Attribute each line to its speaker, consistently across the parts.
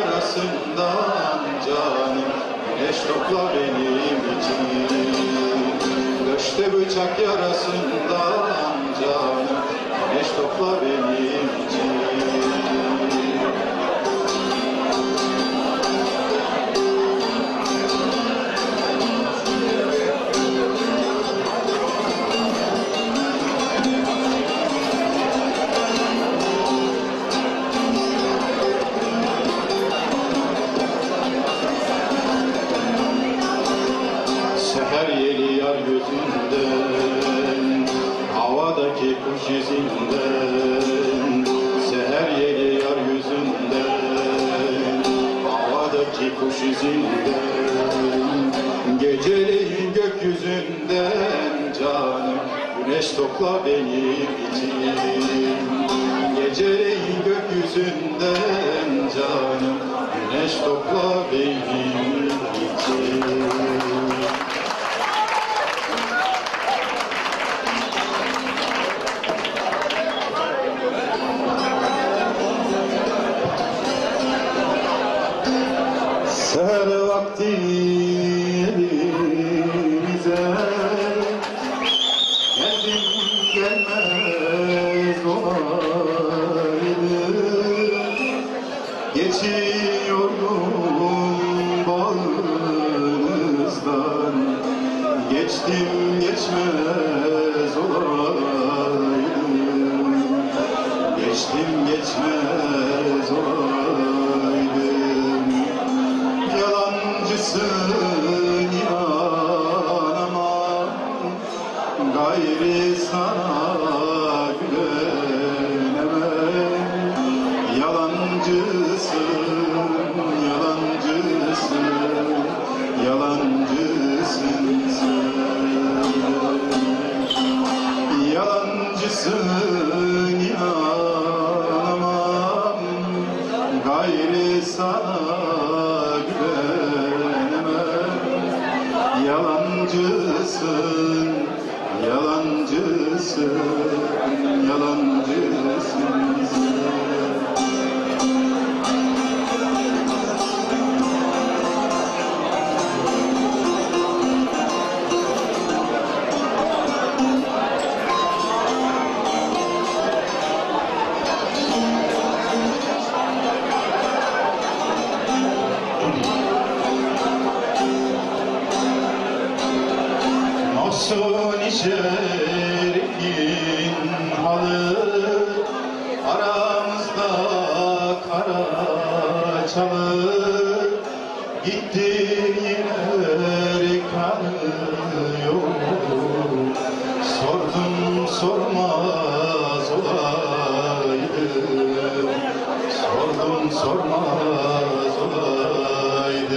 Speaker 1: yarasından canım Güneş topla benim için. Döşte bıçak yarasından canım Güneş topla benim için Seher yeli yar gözünden Havadaki kuş izinden. Seher yeli yar yüzünden Havadaki kuş izinden. Geceleyin gökyüzünden canım Güneş topla benim için. Geceleyin gökyüzünden canım Güneş topla benim için Fatih. Yalancısın, yalancısın Yalancısın içeriğin halı Aramızda Sordum sormaz olaydım. Sordum sormaz olaydım.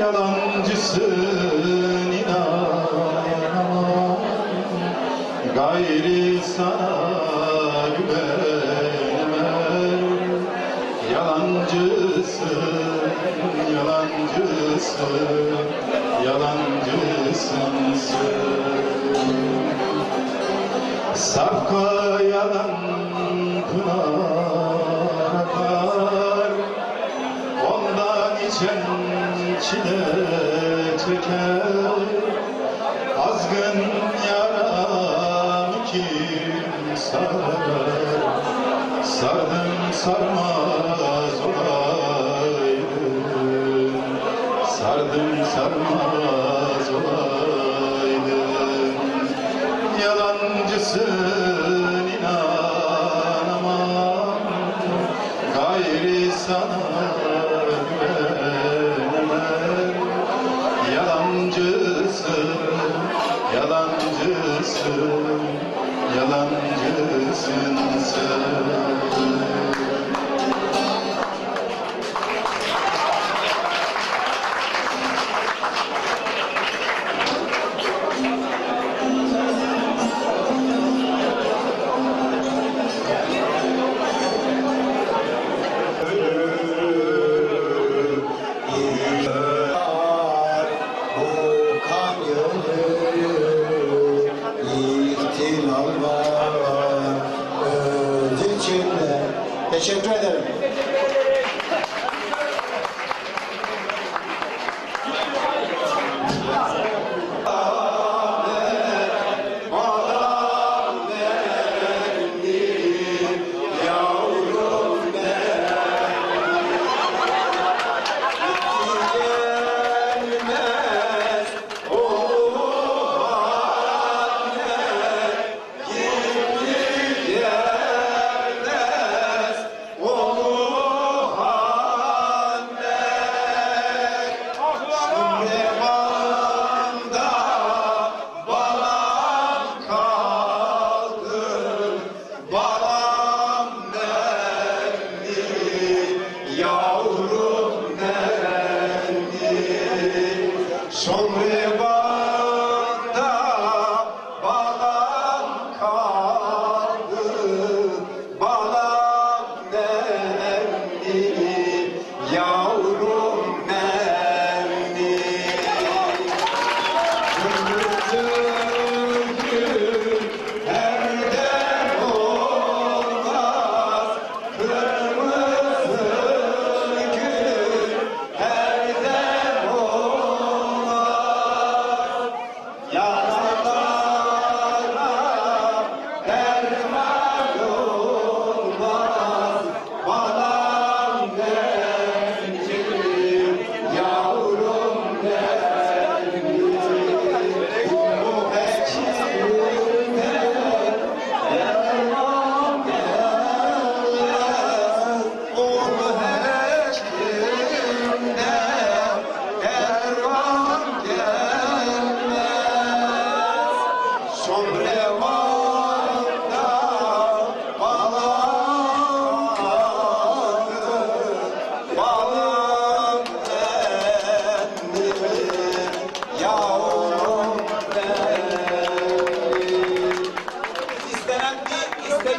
Speaker 1: Yalancısın Yalancısın, yalancısın Yalancısın. Sen Safka yalan Ondan içen çile çeker Sardım sarmaz olaydım Sardım. sarmaz
Speaker 2: Sombre.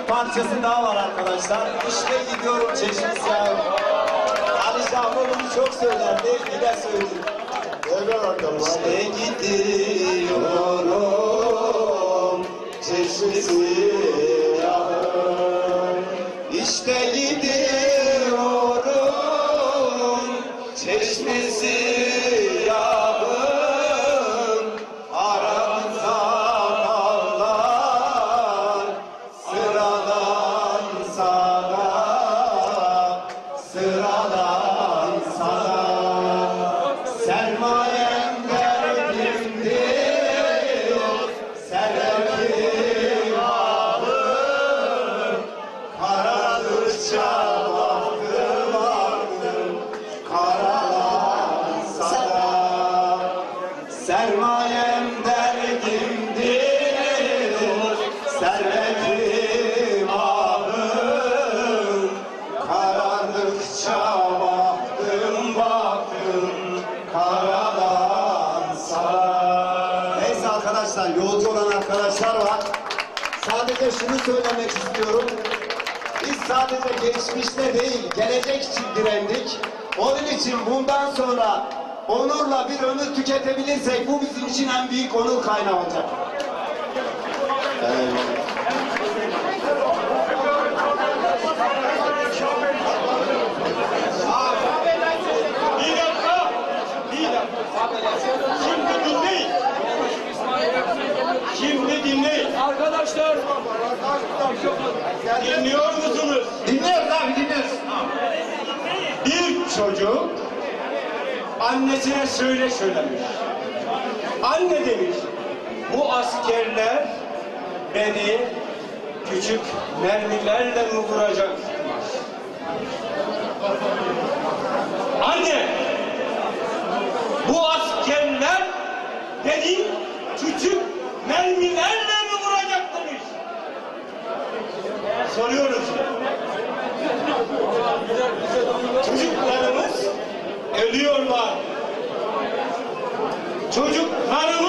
Speaker 3: parçası
Speaker 2: daha var
Speaker 3: arkadaşlar.
Speaker 2: İşte
Speaker 3: gidiyorum çeşit yavrum. Ali Şahma çok söylerdi. Bir de söyledim. Evet arkadaşlar. İşte gidiyorum çeşmesi yağın. İşte gidiyorum çeşmesi sermayem derdimdir servetim ağır karardıkça baktım baktım karadan sana Neyse arkadaşlar yolcu olan arkadaşlar var. Sadece şunu söylemek istiyorum. Biz sadece geçmişte değil, gelecek için direndik. Onun için bundan sonra onurla bir ömür tüketebilirsek bu bizim için en büyük onur kaynağı olacak.
Speaker 4: Dinleyin. Şimdi dinleyin. Arkadaşlar Dinliyor musunuz?
Speaker 2: Dinliyoruz abi
Speaker 3: dinliyoruz.
Speaker 4: Bir çocuk annesine söyle söylemiş. Anne demiş. Bu askerler beni küçük mermilerle mi vuracak? Anne! Bu askerler beni küçük mermilerle mi vuracak demiş. Soruyoruz. Çocuklarımız ölüyorlar. Çocuklarımız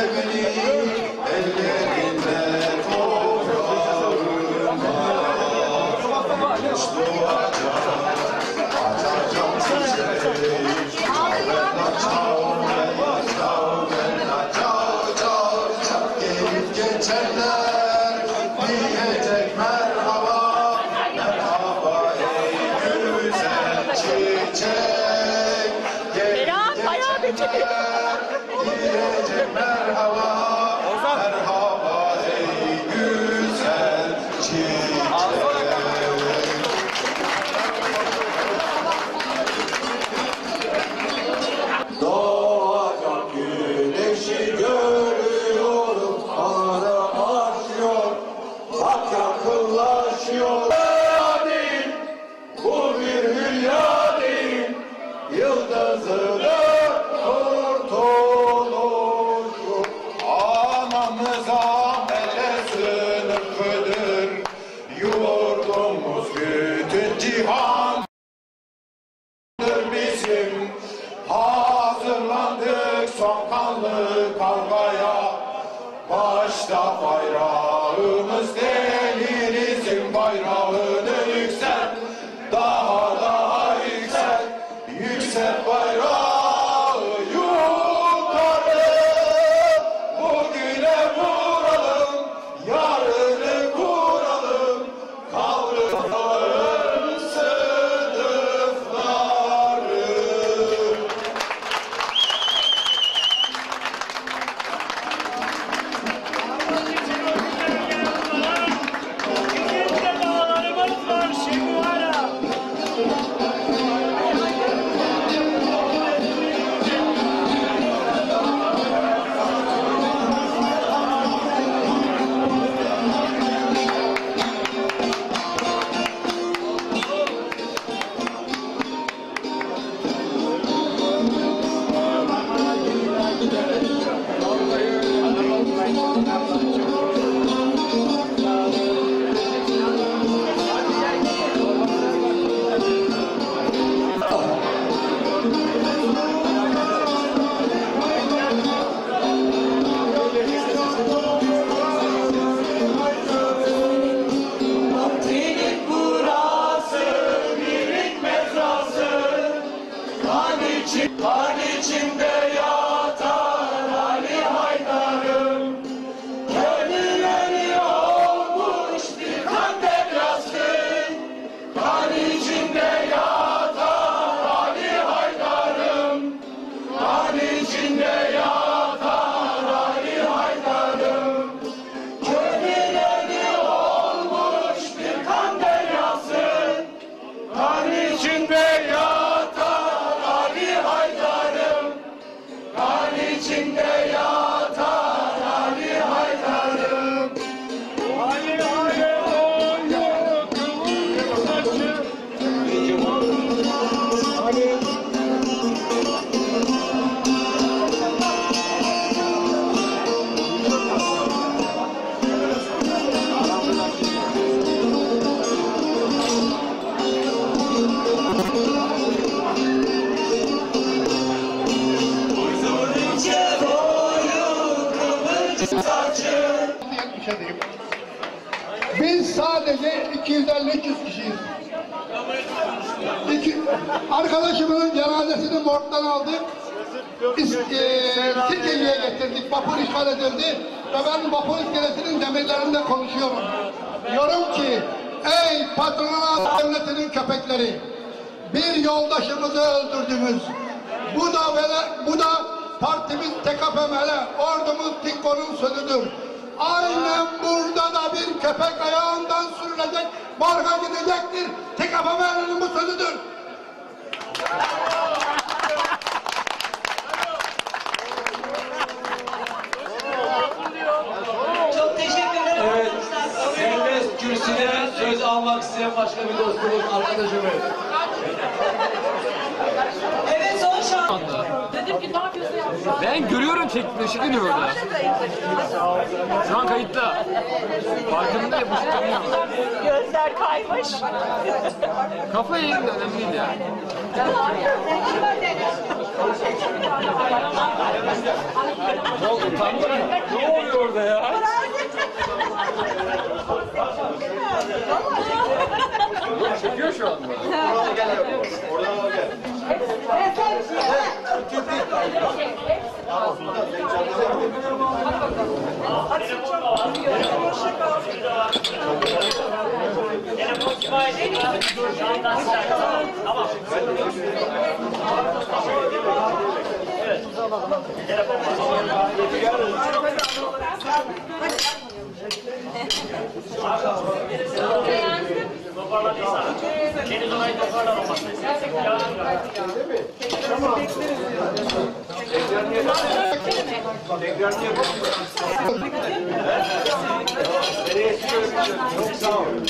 Speaker 1: bayrağımız denizin
Speaker 5: 250-300 kişiyiz. İki, arkadaşımızın cenazesini morgdan aldık. Biz e, Sirkeli'ye getirdik. Vapur işgal edildi. Ve ben vapur iskelesinin demirlerinde konuşuyorum. Diyorum ki ey patronat devletinin köpekleri bir yoldaşımızı öldürdünüz. Bu da vele, bu da partimiz TKPML, ordumuz TİKKO'nun sözüdür. Aynen burada da bir köpek ayağından sürülecek, marka gidecektir. TKPML'nin bu sözüdür. Çok teşekkür
Speaker 6: ederim. Evet, serbest kürsüde söz almak isteyen başka bir dostumuz, arkadaşımız. Evet son şans. Dedim ki ne yapıyorsun ya? Ben
Speaker 4: görüyorum çektiğini ışık yanıyor orada. Şu an kayıtta. Farkında ya bu ışık yanıyor. Gözler kaymış. Kafayı yedim de önemli değil ya. Ne oldu utandı mı? Ne oluyor orada ya? Çekiyor şu Hadi. Toparladıysa deniz olayı toparlar o masayı. Tamam. Tekrar niye Tekrar niye Nereye çıkıyoruz? Çok sağ olun.